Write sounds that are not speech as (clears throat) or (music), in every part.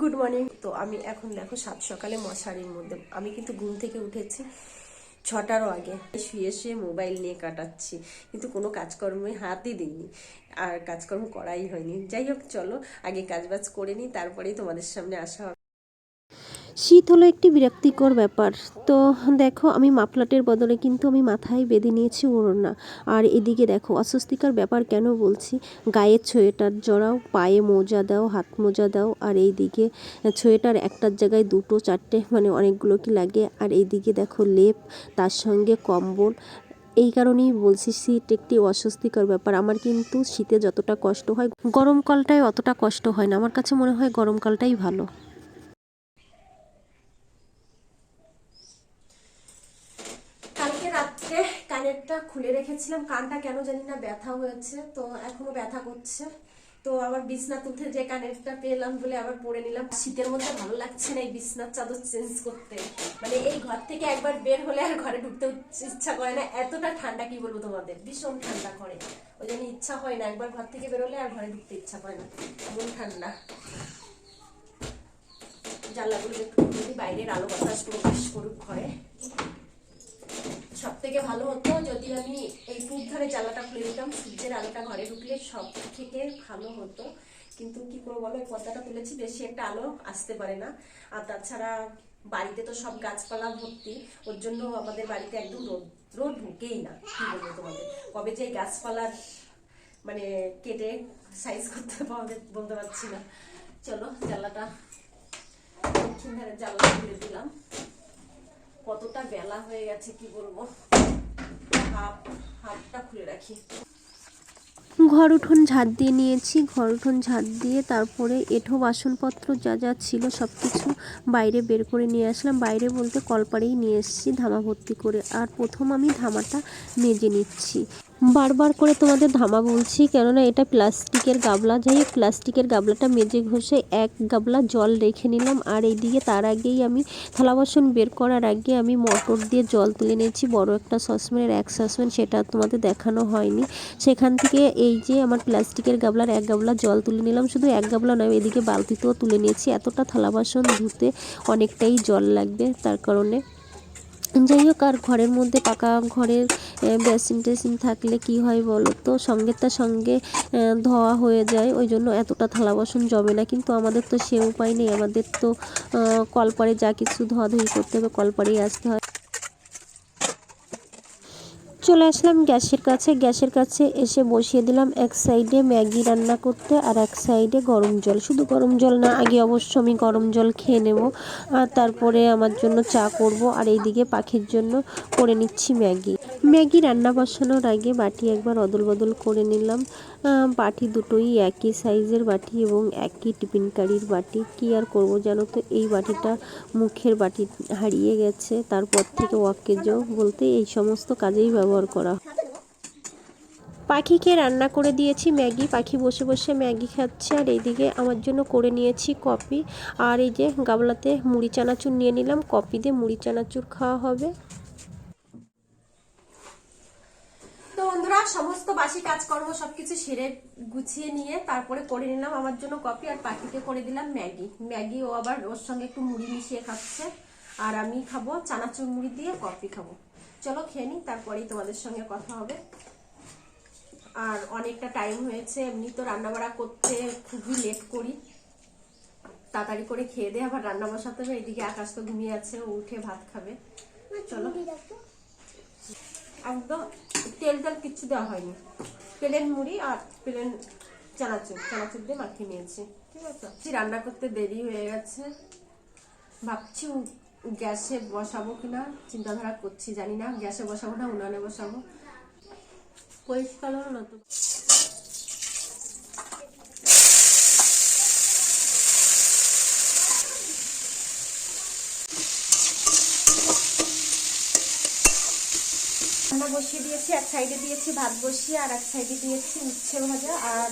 Good morning তো আমি এখন দেখো সাত সকালে মশারির মধ্যে, আমি কিন্তু ঘুম থেকে উঠেছি ছটারও আগে। শুয়ে শুয়ে মোবাইল নিয়ে কাটাচ্ছি, কিন্তু কোনো কাজকর্মে হাতই দিইনি, আর কাজকর্ম করাই হয়নি। যাই হোক, চলো আগে কাজবাজ করে নিই, তারপরেই তোমাদের সামনে আসা শীত হলো একটি বিরক্তিকর ব্যাপার। তো দেখো, আমি মাফলাটের বদলে কিন্তু আমি মাথায় বেঁধে নিয়েছি ওড়না আর এদিকে দেখো, অস্বস্তিকর ব্যাপার কেন বলছি? গায়ের সোয়েটার জড়াও, পায়ে মোজা দাও, হাত মোজা দাও, আর এইদিকে সোয়েটার একটার জায়গায় দুটো, চারটে মানে অনেকগুলো কি লাগে? আর এইদিকে দেখো, লেপ, তার সঙ্গে কম্বল। এই কারণেই বলছি শীত একটি অস্বস্তিকর ব্যাপার। আমার কিন্তু শীতে যতটা কষ্ট হয়, গরমকালটায় অতটা কষ্ট হয় না। আমার কাছে মনে হয় গরমকালটাই ভালো কালকে রাত্রে কানেরটা খুলে রেখেছিলাম। কানটা কেন জানি না ব্যথা হয়েছে, তো এখনও ব্যথা করছে। তো আবার বিছনা তুলতে যে কানেরটা পেলাম বলে আবার পরে নিলাম। শীতের মধ্যে ভালো লাগছে না এই বিছনার চাদর চেঞ্জ করতে। মানে এই ঘর থেকে একবার বের হলে আর ঘরে ঢুকতে ইচ্ছা করে না। এতটা ঠান্ডা, কি বলব তোমাদের? ভীষণ ঠান্ডা করে ওই জন্য ইচ্ছা হয় না একবার ঘর থেকে বেরোলে আর ঘরে ঢুকতে ইচ্ছা করে না। এমন ঠান্ডা। জানলাগুলো একটু বাইরের আলো বাতাস প্রবেশ করুক ঘরে। সব থেকে ভালো হতো যদি আমি এই পূব ধারে জানলাটা খুলে দিতাম সূর্যের আলোটা ঘরে ঢুকলে সব থেকে ভালো হতো। কিন্তু কি করব বলো, এই পর্দাটা তুলেছি, বেশি একটা আলো আসতে পারে না। আর তাছাড়া বাড়িতে তো সব গাছপালা ভর্তি, ওর জন্য আমাদের বাড়িতে একদম রোদ রোদ ঢুকেই না, কি বলব তোমাদের। কবে যে গাছপালার মানে কেটে সাইজ করতে পারবে বলতে পারছি না। চলো জানলাটা দক্ষিণ ধারে জানলা খুলে দিলাম। কতটা বেলা হয়ে গেছে কি বলব? হাফটা খুলে রাখি। ঘর উঠোন ঝাঁট দিয়ে নিয়েছি। ঘর উঠোন ঝাঁট দিয়ে তারপরে এঠো বাসনপত্র যা যা ছিল সব কিছু বাইরে বের করে নিয়ে আসলাম। বাইরে বলতে কলপাড়েই নিয়ে এসেছি ধামা ভর্তি করে। আর প্রথম আমি ধামাটা মেজে নিচ্ছি। বারবার করে তোমাদের ধামা বলছি, কেননা এটা প্লাস্টিকের গাবলা। যাই প্লাস্টিকের গাবলাটা মেজে ঘষে এক গাবলা জল রেখে নিলাম। আর এইদিকে তার আগেই আমি থালা বাসন বের করার আগে আমি মটর দিয়ে জল তুলে নিয়েছি। বড় একটা সসপ্যানের এক সসপ্যান, সেটা তোমাদের দেখানো হয়নি। সেখান থেকে এই যে আমার প্লাস্টিকের গাবলার এক গাবলা জল তুলে নিলাম। শুধু এক গাবলা নয়, এদিকে বালতিতেও তুলে নিয়েছি। এতটা থালা বাসন ধুতে অনেকটাই জল লাগবে, তার কারণে। যাই হোক, আর ঘরের মধ্যে পাকা ঘরের বেসিন টেসিন থাকলে কি হয় বলো তো? সঙ্গে তার সঙ্গে ধোয়া হয়ে যায়, ওই জন্য এতটা থালা বাসন জমে না। কিন্তু আমাদের তো সে উপায় নেই, আমাদের তো কলপারে যা কিছু ধোয়াধুয়ি করতে হবে, কলপারেই আসতে হয়। চলে আসলাম গ্যাসের কাছে। গ্যাসের কাছে এসে বসিয়ে দিলাম। এক সাইডে ম্যাগি রান্না করতে আর এক সাইডে গরম জল। শুধু গরম জল না, আগে অবশ্য আমি গরম জল খেয়ে নেব। আর তারপরে আমার জন্য চা করব। আর এইদিকে পাখির জন্য করে নিচ্ছি ম্যাগি। ম্যাগি রান্না বসানোর আগে বাটি একবার অদল বদল করে নিলাম। বাটি দুটোই একই সাইজের বাটি এবং একই টিফিন কারির বাটি। কী আর করব জানো তো? এই বাটিটা মুখের বাটি হারিয়ে গেছে। তারপর থেকে ওয়াকেজো বলতে এই সমস্ত কাজেই ব্যবহার করা। পাখিকে রান্না করে দিয়েছি ম্যাগি। পাখি বসে বসে ম্যাগি খাচ্ছে আর এইদিকে আমার জন্য করে নিয়েছি কফি। আর এই যে গাবলাতে মুড়ি চানাচুর নিয়ে নিলাম। কফি দিয়ে মুড়ি চানাচুর খাওয়া হবে তো বন্ধুরা সমস্ত বাসি কাজকর্ম সবকিছু সেরে গুছিয়ে নিয়ে তারপরে করে নিলাম আমার জন্য কফি আর পাখিকে করে দিলাম ম্যাগি। ম্যাগি ও আবার ওর সঙ্গে একটু মুড়ি মিশিয়ে খাচ্ছে। আর আমি খাব চানাচুর মুড়ি দিয়ে কফি খাব। চলো খেয়ে নিই তারপরেই তোমাদের সঙ্গে কথা হবে। আর অনেকটা টাইম হয়েছে এমনি তো রান্না বাড়া করতে খুবই লেট করি। তাড়াতাড়ি করে খেয়ে দিয়ে আবার রান্না বসাতে হবে। এদিকে আকাশ তো ঘুমিয়ে আছে ও উঠে ভাত খাবে। চলো। একদম। তেল তেল কিচ্ছু দেওয়া হয়নি। প্লেন মুড়ি আর প্লেন চানাচুর। চানাচুর দিয়ে মাখিয়ে নিয়েছি। ঠিক আছে? ভাবছি রান্না করতে দেরি হয়ে গেছে? ভাবছি গ্যাসে বসাবো কিনা? চিন্তাধারা করছি জানি না। গ্যাসে বসাবো না উনানে বসাবো? পরিষ্কার হলো না রান্না বসিয়ে দিয়েছি, এক সাইডে দিয়েছি ভাত বসিয়ে আর এক সাইডে দিয়েছি উচ্ছে ভাজা আর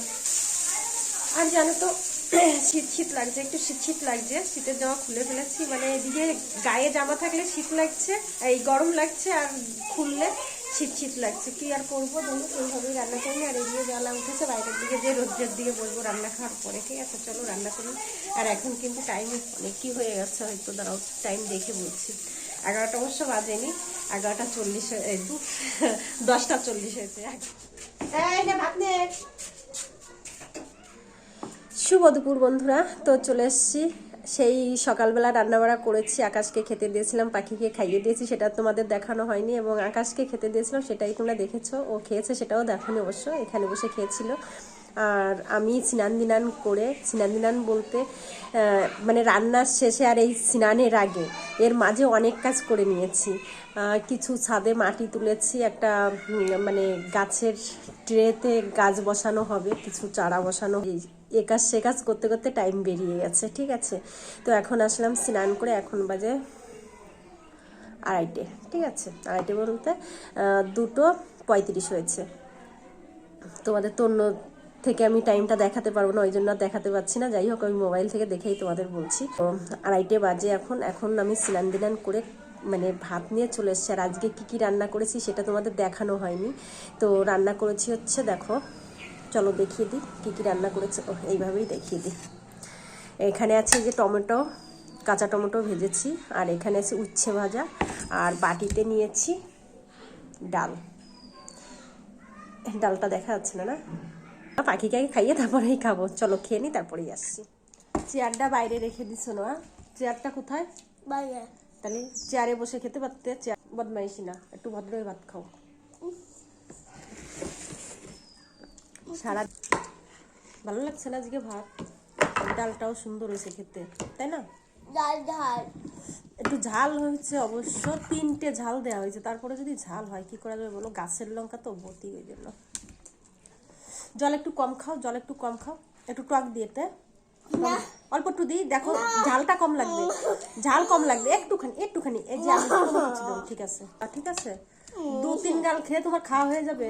আর জানো তো, (clears throat) শীত শীত লাগছে, একটু শীত শীত লাগছে, শীতের জামা খুলে ফেলেছি মানে এদিকে গায়ে জামা থাকলে শীত লাগছে, এই গরম লাগছে আর খুললে শীত শীত লাগছে। কি আর করব বলো এইভাবেই রান্না করি, আর এদিকে জ্বালা উঠেছে, বাইরের দিকে যে রোদ্রের দিকে বসবো রান্না খাওয়ার পরে, ঠিক আছে, চলো রান্না করি। আর এখন কিন্তু টাইম অনেক কি হয়ে গেছে, হয়তো দাঁড়াও টাইম দেখে বলছি। এগারোটা অবশ্য বাজেনি। এগারোটা চল্লিশ (laughs) দশটা চল্লিশ হয়েছে। শুভ দুপুর বন্ধুরা। তো চলে এসেছি। সেই সকালবেলা রান্নাবাড়া করেছি, আকাশকে খেতে দিয়েছিলাম, পাখিকে খাইয়ে দিয়েছি, সেটা তোমাদের দেখানো হয়নি, এবং আকাশকে খেতে দিয়েছিলাম, সেটাই তোমরা দেখেছ। ও খেয়েছে, সেটাও দেখানি অবশ্য, এখানে বসে খেয়েছিল। আর আমি স্নান দিনান করে, স্নান দিনান বলতে মানে রান্নার শেষে আর এই স্নানের আগে, এর মাঝে অনেক কাজ করে নিয়েছি। কিছু ছাদে মাটি তুলেছি, একটা মানে গাছের ট্রেতে গাছ বসানো হবে, কিছু চারা বসানো এ কাজ সে কাজ করতে করতে টাইম বেরিয়ে গেছে, ঠিক আছে? তো এখন আসলাম স্নান করে, এখন বাজে আড়াইটে, ঠিক আছে? আড়াইটে বলতে দুটো পঁয়ত্রিশ হয়েছে। তোমাদের তো অন্য থেকে আমি টাইমটা দেখাতে পারব না, ওই জন্য দেখাতে পারছি না। যাই হোক, আমি মোবাইল থেকে দেখেই তোমাদের বলছি। আড়াইটে বাজে এখন এখন আমি স্নান দিনান করে মানে ভাত নিয়ে চলে এসেছি। আর আজকে কী কী রান্না করেছি সেটা তোমাদের দেখানো হয়নি। তো রান্না করেছি হচ্ছে, দেখো, চলো দেখিয়ে দিই কী কী রান্না করেছে। ও এইভাবেই দেখিয়ে দিই। এখানে আছে যে টমেটো, কাঁচা টমেটো ভেজেছি। আর এখানে আছে উচ্ছে ভাজা। আর বাটিতে নিয়েছি ডাল। ডালটা দেখা যাচ্ছে না না? পাখিকে আগে খাইয়ে তারপরেই খাব। চলো খেয়ে নিই, তারপরেই আসছি। চেয়ারটা বাইরে রেখে দিছো না চেয়ারটা কোথায়? বাইরে। তাহলে চেয়ারে বসে খেতে পারতে চেয়ার বদমাইশি না একটু ভদ্র হয়ে ভাত খাও। সারা ভালো লাগছে না আজকে ভাত? ডালটাও সুন্দর হয়েছে খেতে তাই না? ডাল ডাল একটু ঝাল হয়েছে অবশ্য তিনটে ঝাল দেওয়া হয়েছে তারপরে যদি ঝাল হয় কি করা যাবে বলো? গাছের লঙ্কা তো ভর্তি ওই জন্য। জল একটু কম খাও জল একটু কম খাও একটু টক দিয়ে তে। অল্প একটু দিই দেখো ঝালটা কম লাগবে। ঝাল কম লাগবে একটুখানি একটুখানি। এই যে আমি ঠিক আছে। ঠিক আছে? দু তিন গাল খেয়ে তোমার খাওয়া হয়ে যাবে।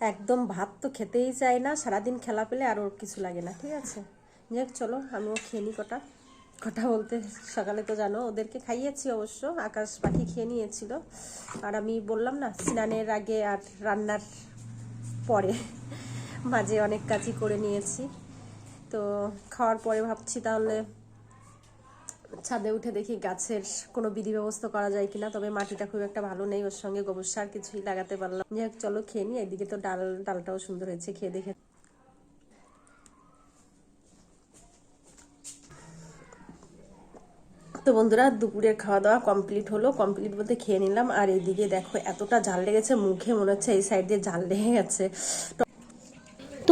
একদম ভাত তো খেতেই চাই না সারাদিন খেলা পেলে আর ওর কিছু লাগে না ঠিক আছে? যাক চলো আমিও খেয়ে নিই কটা। কটা বলতে সকালে তো জানো ওদেরকে খাইয়েছি অবশ্য আকাশ পাখি খেয়ে নিয়েছিল। আর আমি বললাম না স্নানের আগে আর রান্নার পরে মাঝে অনেক কাজই করে নিয়েছি। তো খাওয়ার পরে ভাবছি তাহলে ছাদে উঠে দেখি গাছের কোনো বিধি ব্যবস্থা করা যায় কিনা, তবে মাটিটা খুব একটা ভালো নেই, ওর সঙ্গে গোবর সার কিছুই লাগাতে পারলাম যাই হোক, চলো খেয়ে নিই, এদিকে তো ডাল, ডালটাও সুন্দর হয়েছে, খেয়ে দেখে তো বন্ধুরা, দুপুরের খাওয়া দাওয়া কমপ্লিট হলো। কমপ্লিট বলতে খেয়ে নিলাম, আর এইদিকে দেখো এতটা ঝাল লেগেছে, মুখে মনে হচ্ছে এই সাইড দিয়ে ঝাল লেগে গেছে।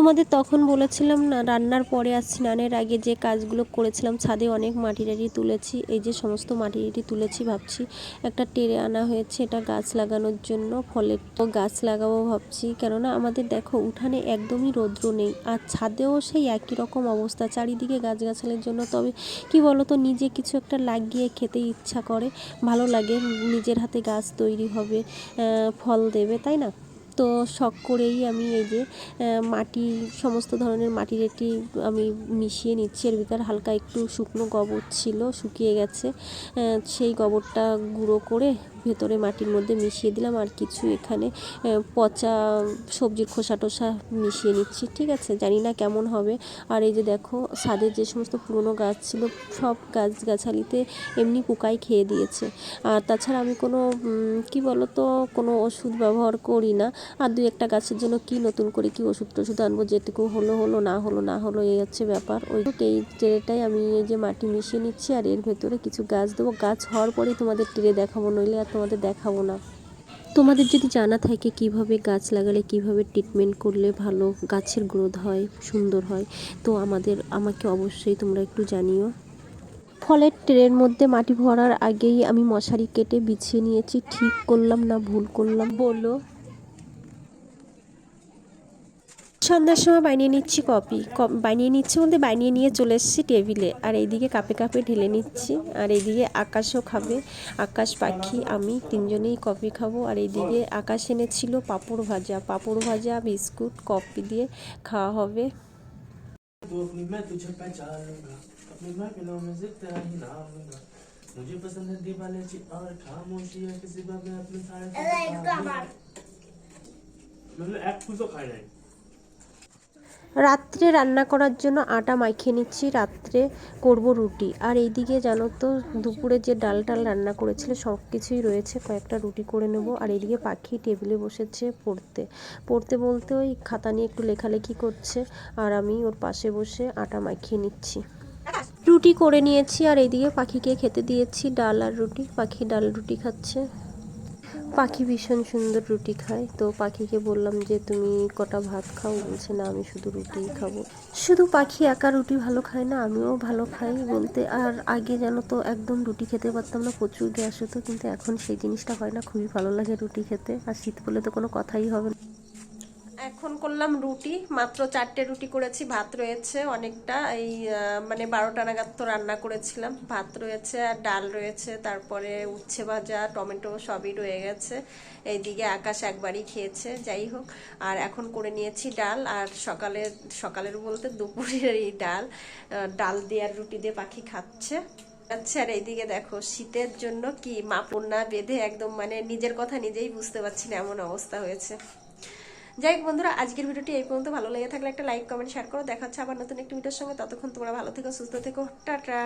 তোমাদের তখন বলেছিলাম না, রান্নার পরে আর স্নানের আগে যে কাজগুলো করেছিলাম, ছাদে অনেক মাটি টাটি তুলেছি, এই যে সমস্ত মাটি তুলেছি ভাবছি, একটা টেরে আনা হয়েছে, এটা গাছ লাগানোর জন্য, ফলের তো গাছ লাগাবো ভাবছি, কেননা আমাদের দেখো উঠানে একদমই রৌদ্র নেই, আর ছাদেও সেই একই রকম অবস্থা, চারিদিকে গাছগাছালির জন্য, তবে কি বলতো, নিজে কিছু একটা লাগিয়ে খেতে ইচ্ছা করে, ভালো লাগে, নিজের হাতে গাছ তৈরি হবে ফল দেবে, তাই না? তো শখ করেই আমি এই যে মাটি, সমস্ত ধরনের মাটি রেটি আমি মিশিয়ে নিচ্ছি। এর ভিতর হালকা একটু শুকনো গোবর ছিল, শুকিয়ে গেছে। সেই গোবরটা গুঁড়ো করে ভেতরে মাটির মধ্যে মিশিয়ে দিলাম আর কিছু এখানে পচা সবজির খোসা টোসা মিশিয়ে নিচ্ছি, ঠিক আছে? জানি না কেমন হবে। আর এই যে দেখো সাদের যে সমস্ত পুরনো গাছ ছিল, সব গাছ গাছালিতে এমনি পোকাই খেয়ে দিয়েছে। আর তাছাড়া আমি কোনো কি বলতো, কোনো ওষুধ ব্যবহার করি না। আর দুই একটা গাছের জন্য কি নতুন করে কি ওষুধ টষুধ আনব, যেটুকু হলো হলো, না হলো না হলো, এই হচ্ছে ব্যাপার। ওই এই ট্রেটাই আমি এই যে মাটি মিশিয়ে নিচ্ছি, আর এর ভেতরে কিছু গাছ দেবো। গাছ হওয়ার পরেই তোমাদের ট্রে দেখাবো, নইলে আর তোমাদের দেখাবো না। তোমাদের যদি জানা থাকে কীভাবে গাছ লাগালে, কীভাবে ট্রিটমেন্ট করলে ভালো গাছের গ্রোথ হয়, সুন্দর হয়, তো আমাদের, আমাকে অবশ্যই তোমরা একটু জানিও। ফলের ট্রেনের মধ্যে মাটি ভরার আগেই আমি মশারি কেটে বিছিয়ে নিয়েছি। ঠিক করলাম না ভুল করলাম? বলো। সন্ধ্যার সময় বানিয়ে নিচ্ছি কফি ক- বানিয়ে নিচ্ছি বলতে বানিয়ে নিয়ে চলে এসেছি টেবিলে আর এইদিকে কাপে কাপে ঢেলে নিচ্ছি আর এইদিকে আকাশও খাবে আকাশ পাখি আমি তিনজনেই কফি খাবো আর এইদিকে আকাশ এনেছিল পাঁপড় ভাজা পাঁপড় ভাজা বিস্কুট কফি দিয়ে খাওয়া হবে वो अपनी मैं तुझे पहचान लूंगा अपने महफिलों में जिद तेरा ही नाम लूंगा मुझे पसंद है दीवाने जी और खामोशी है किसी बात में अपने सारे मतलब एक फूल तो खाए नहीं রাত্রে রান্না করার জন্য আটা মাখিয়ে নিচ্ছি, রাত্রে করব রুটি। আর এইদিকে জানো তো, দুপুরে যে ডাল টাল রান্না করেছিল সব কিছুই রয়েছে। কয়েকটা রুটি করে নেব। আর এইদিকে পাখি টেবিলে বসেছে পড়তে। পড়তে বলতে ওই খাতা নিয়ে একটু লেখালেখি করছে। আর আমি ওর পাশে বসে আটা মাখিয়ে নিচ্ছি। রুটি করে নিয়েছি। আর এইদিকে পাখিকে খেতে দিয়েছি ডাল আর রুটি। পাখি ডাল রুটি খাচ্ছে। পাখি ভীষণ সুন্দর রুটি খায়। তো পাখিকে বললাম যে, তুমি কটা ভাত খাও? বলছে, না, আমি শুধু রুটি খাব। শুধু পাখি একা রুটি ভালো খায় না, আমিও ভালো খাই বলতে। আর আগে যেন তো, একদম রুটি খেতে পারতাম না, প্রচুর গ্যাস হতো, কিন্তু এখন সেই জিনিসটা হয় না, খুবই ভালো লাগে রুটি খেতে। আর শীত বলে তো কোনো কথাই হবে না। এখন করলাম রুটি, মাত্র চারটে রুটি করেছি, ভাত রয়েছে অনেকটা, এই মানে বারোটা নাগাদ তো রান্না করেছিলাম, ভাত রয়েছে আর ডাল রয়েছে, তারপরে উচ্ছে ভাজা, টমেটো সবই রয়ে গেছে, এইদিকে আকাশ একবারই খেয়েছে, যাই হোক, আর এখন করে নিয়েছি ডাল, আর সকালের সকালের বলতে দুপুরের এই ডাল ডাল দিয়ে আর রুটি দিয়ে পাখি খাচ্ছে। আচ্ছা আর এইদিকে দেখো, শীতের জন্য কি মাপন্না বেঁধে একদম মানে নিজের কথা নিজেই বুঝতে পারছি না, এমন অবস্থা হয়েছে। যাই হোক বন্ধুরা, আজকের ভিডিওটি এই পর্যন্ত। ভালো লেগে থাকলে একটা লাইক কমেন্ট শেয়ার করো। দেখা হচ্ছে আবার নতুন একটি ভিডিওর সঙ্গে। ততক্ষণ তোমরা ভালো থেকো, সুস্থ থেকো। টাটা!